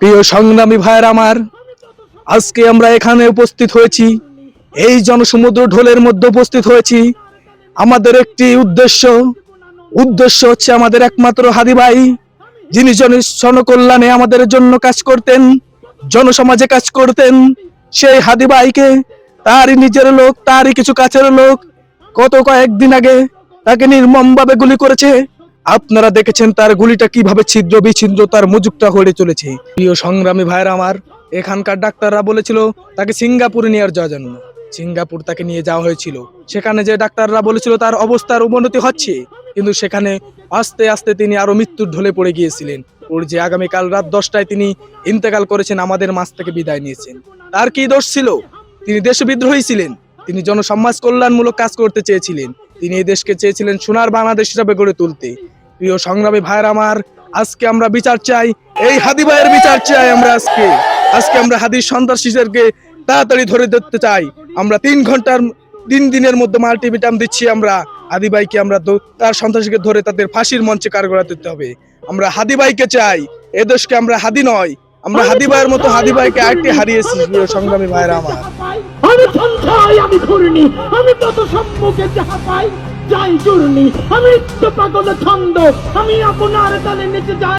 প্রিয় সংগ্রামী ভাইয়ের আমার, আজকে আমরা এখানে উপস্থিত হয়েছি। এই জনসমুদ্র ঢোলের মধ্যে উপস্থিত হয়েছি। আমাদের একটি উদ্দেশ্য উদ্দেশ্য হচ্ছে আমাদের একমাত্র হাদি ভাই, যিনি জন জনকল্যাণে আমাদের জন্য কাজ করতেন, জনসমাজে কাজ করতেন। সেই হাদি ভাইকে, তারই নিজের লোক, তারই কিছু কাছের লোক কত কয়েকদিন আগে তাকে নির্মমভাবে গুলি করেছে। আপনারা দেখেছেন তার গুলিটা কীভাবে ছিদ্র বিছিদ্র তার মুজুকটা হয়ে চলেছে। প্রিয় সংগ্রামী ভাইরা আমার, এখানকার ডাক্তাররা বলেছিল তাকে সিঙ্গাপুরে নিয়ে যাওয়ার জন্য সিঙ্গাপুর তাকে নিয়ে যাওয়া হয়েছিল। সেখানে যে ডাক্তাররা বলেছিল তার অবস্থার অবনতি হচ্ছে, কিন্তু সেখানে আস্তে আস্তে তিনি আরও মৃত্যুর ঢলে পড়ে গিয়েছিলেন। ওর যে আগামীকাল রাত দশটায় তিনি ইন্তেকাল করেছেন, আমাদের মাছ থেকে বিদায় নিয়েছেন। তার কি দোষ ছিল? তিনি দেশবিদ্রোহী ছিলেন। তিনি জনসমাজ কল্যাণমূলক কাজ করতে চেয়েছিলেন। তিনি এই দেশকে চেয়েছিলেন সোনার বাংলাদেশ হিসাবে গড়ে তুলতে। প্রিয় সংগ্রামী ভাইয়ের আমার, আজকে আমরা বিচার চাই। এই হাদি ভাইয়ের বিচার চাই আমরা আজকে। আজকে আমরা হাদির সন্ত্রাসীদেরকে তাড়াতাড়ি ধরে ধরতে চাই। আমরা তিন ঘণ্টার তিন দিনের মধ্যে মাল্টিভিটাম দিচ্ছি আমরা। হাদি ভাইকে আমরা তার সন্ত্রাসীকে ধরে তাদের ফাঁসির মঞ্চে কারগড়া দিতে হবে? আমরা হাদি ভাইকে চাই। এ দেশকে আমরা হাদি নয়। আমরা হাদি ভাইয়ের মতো হাদি ভাইকে আরেকটি হারিয়েছি, প্রিয় সংগ্রামী ভাইয়ের আমার। আমি আমি আমি তত সম্মুখে যাহা পাই যাই চূর্ণি আমি তো পাগল ছন্দ। আমি আপনার তালে নিচে যাই।